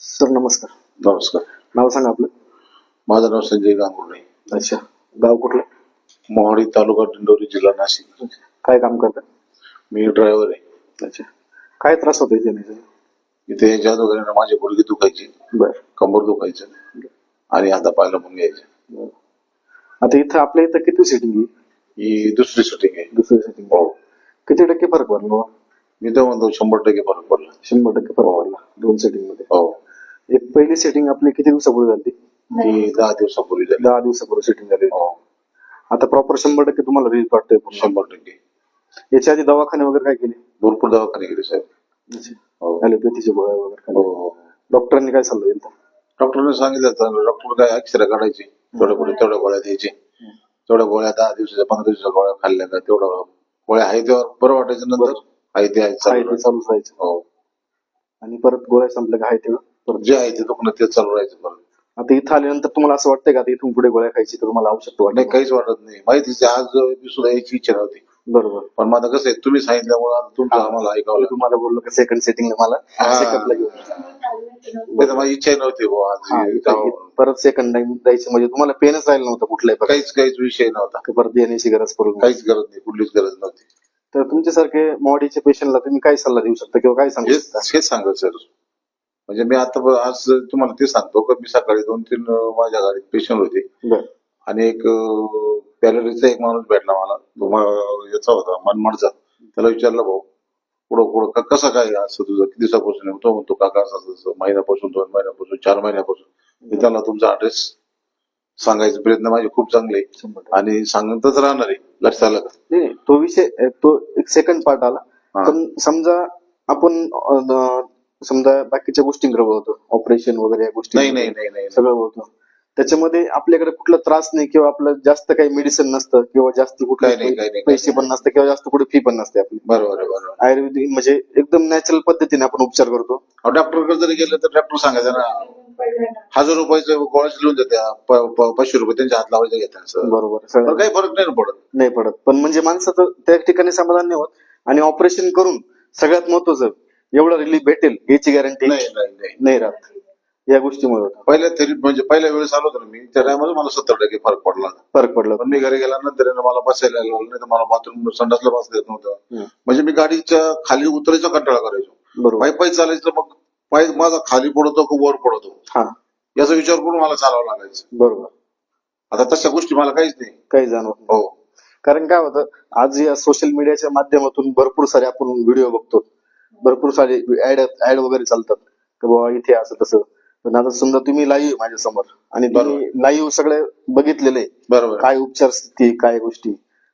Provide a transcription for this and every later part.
Sir नमस्कार. नमस्कार. नाव सांगा आपलं. माझं नाव संजय गांगुर्डे. अच्छा. गाव कुठलं? मोहाडी तालुका दिंडोरी जिल्हा नाशिक. काय काम करता? मी ड्रायव्हर आहे. अच्छा. काय त्रास होतोय जमिनीचा इथे याच्या दोघांना माझी गुडघे दुखायची. बर. कंबर दुखायचं. आणि आता पाहायला मग यायचं आता इथं आपल्या इथं किती सेटिंग आहे? ही दुसरी शूटिंग आहे. दुसरी सेटिंग हो. किती टक्के फरक पडला? मी तर म्हणतो शंभर टक्के फरक पडला. शंभर टक्के फरक पडला. दोन सेटिंगमध्ये. हो. एक पहिली सेटिंग आपली किती दिवसापूर्वी झाली? ती दहा दिवसापूर्वी झाली. दहा दिवसापूर्वी सेटिंग झाली. हो. आता प्रॉपर शंभर टक्के तुम्हाला रिलीफ वाटतोय पूर्ण. शंभर टक्के. याच्या आधी दवाखाने वगैरे काय केले? भरपूर दवाखाने गेले साहेब. हो. ॲलोपॅथीचे गोळ्या वगैरे हो. हो. डॉक्टरांनी काय सल्ला दिला? डॉक्टरने सांगितलं तर डॉक्टर काय अक्षर काढायचे तेवढ्या पुढे तेवढ्या गोळ्या द्यायचे. तेवढ्या गोळ्या दहा दिवसाच्या पंधरा दिवसाच्या गोळ्या खाल्ल्या का तेवढं गोळ्या आहे तेव्हा बरं वाटायचं नंतर. आहे ते आहे काय चालू ते राहायचं. चालूच राहायचं हो. आणि परत गोळ्या संपल्या काय ते परत जे आहे ते दुखणं ते चालू राहायचं परत आता इथं आल्यानंतर तुम्हाला असं वाटतंय का? आता इथून पुढे गोळ्या खायची तर तुम्हाला आवश्यकता नाही वाटत काहीच वाटत नाही. माहितीच आज मी सुद्धा यायची इच्छा नव्हती. बरोबर. पण माझं कसं आहे तुम्ही सांगितल्यामुळे तुमचं आम्हाला ऐकावं लागलं तुम्हाला बोललो की सेकंड सेटिंग मला? हा. सेकंडला घेऊन. नाही तर माझी इच्छा नव्हती बुवा आज हे. परत सेकंड टाइम जायचं म्हणजे तुम्हाला पेनच राहिलं नव्हतं प्रकार. काहीच काहीच विषय नव्हता. परत येण्याची गरज नाही. काहीच गरज नाही कुठलीच गरज नव्हती. तर तुमच्यासारखे मॉडीच्या पेशंटला तुम्ही काय सल्ला देऊ शकता किंवा काय सांगू हेच शकता? हेच सांगत सर. म्हणजे मी आता आज तुम्हाला ते सांगतो की मी सकाळी दोन तीन माझ्या गाडीत पेशंट होते. आणि एक पॅलरीचा एक माणूस भेटला मला. याचा होता मनमाडचा. त्याला विचारलं भाऊ पुढं पुढं का- कसं काय असं तुझं? किती दिवसापासून? तो म्हणतो काका असं महिन्यापासून दोन महिन्यापासून चार महिन्यापासून. मी त्याला तुमचा ऍड्रेस सांगायचा प्रयत्न माझे खूप चांगले. आणि सांगतच राहणार आहे लक्षात आलं का? तो विषय तो एक सेकंड पार्ट आला. पण समजा आपण समजा बाकीच्या गोष्टींकडे बघतो. ऑपरेशन वगैरे या गोष्टी नाही नाही नाही नाही. सगळं बघतो. त्याच्यामध्ये आपल्याकडे कुठला त्रास नाही किंवा आपलं जास्त काही मेडिसिन नसतं किंवा जास्त कुठले पैसे पण नसतं किंवा जास्त कुठे फी पण नसते आपली. बरोबर बरोबर आयुर्वेदिक म्हणजे एकदम नॅचरल पद्धतीने आपण उपचार करतो. डॉक्टरकडे जरी गेलं तर डॉक्टर सांगायचं ना हजार रुपयाचं गोळ्याच लिहून देत्या पाचशे रुपये त्यांच्या हात लावायचं घेतात बरोबर काही फरक नाही पडत. नाही पडत. पण म्हणजे माणसाचं त्या ठिकाणी समाधान नाही होत. आणि ऑपरेशन करून सगळ्यात महत्वाचं एवढं रिलीफ भेटेल याची गॅरंटी नाही नाही नाही. नाही राहत. या गोष्टीमुळे होतं. पहिल्या तरी म्हणजे पहिल्या वेळेस आलो होतो ना मी त्या टायमाला मला सत्तर टक्के फरक पडला. फरक पडला पण मी घरी गेल्यानंतर मला बसायला लागलं नाही तर मला बाथरूम संडासला बसता येत नव्हतं. म्हणजे मी गाडीच्या खाली उतरायचा कंटाळा करायचो. बरोबर. पायी पायी चालायचं मग पाय माझा खाली पडतो का वर पडतो? हा. याचा विचार करून मला चालावं लागायचं. बरोबर. आता तशा गोष्टी मला काहीच नाही. काही जाणवत. हो. कारण काय होतं आज या सोशल मीडियाच्या माध्यमातून भरपूर सारे आपण व्हिडिओ बघतो. भरपूर सारे ऍड ऍड वगैरे चालतात. की बाबा इथे असं तसं. पण आता समजा तुम्ही लाईव्ह माझ्यासमोर आणि तुम्ही लाईव्ह सगळे बघितलेले बरोबर. काय उपचार स्थिती काय गोष्टी.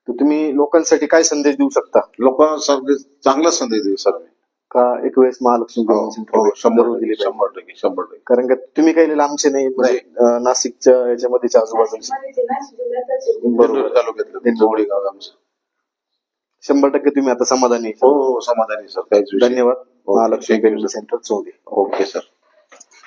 तर तुम्ही लोकांसाठी काय संदेश देऊ शकता? लोकांसाठी चांगला संदेश देऊ सर मी का एक वेळेस महालक्ष्मी हो, हो, शंभर टक्के. शंभर टक्के शंभर टक्के. कारण का तुम्ही काही लांबचे नाही म्हणजे अं, नाशिकच्या याच्यामध्येच्या आजूबाजूचे. बरोबर. तालुक्यातलं. गाव आमचं. शंभर टक्के तुम्ही आता समाधानी आहे. हो हो समाधानी सर काहीच विषय. धन्यवाद हो, Mahalakshmi. Centre Chondi okay sir